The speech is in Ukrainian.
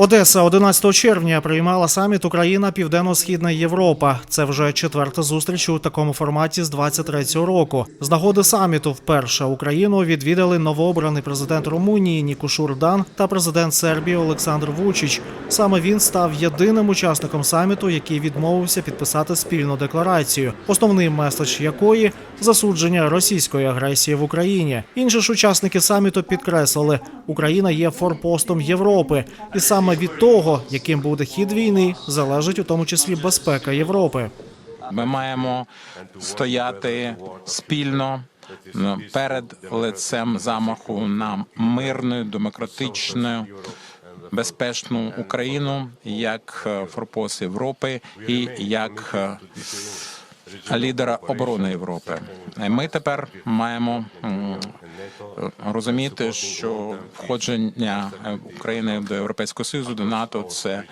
Одеса 11 червня приймала саміт Україна Південно-Східна Європа. Це вже четверта зустріч у такому форматі з 23-го року. З нагоди саміту вперше Україну відвідали новообраний президент Румунії Нікушур Дан та президент Сербії Олександр Вучич. Саме він став єдиним учасником саміту, який відмовився підписати спільну декларацію, основний меседж якої засудження російської агресії в Україні. Інші ж учасники саміту підкреслили, Україна є форпостом Європи, і саме від того, яким буде хід війни, залежить у тому числі безпека Європи. Ми маємо стояти спільно перед лицем замаху на мирну, демократичну, безпечну Україну як форпост Європи і як е, лідера оборони Європи. Ми тепер маємо розуміти, що входження України до Європейського Союзу до НАТО це